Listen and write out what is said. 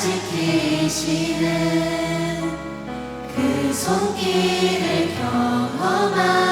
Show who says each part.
Speaker 1: 지키시는 그 손길을 경험한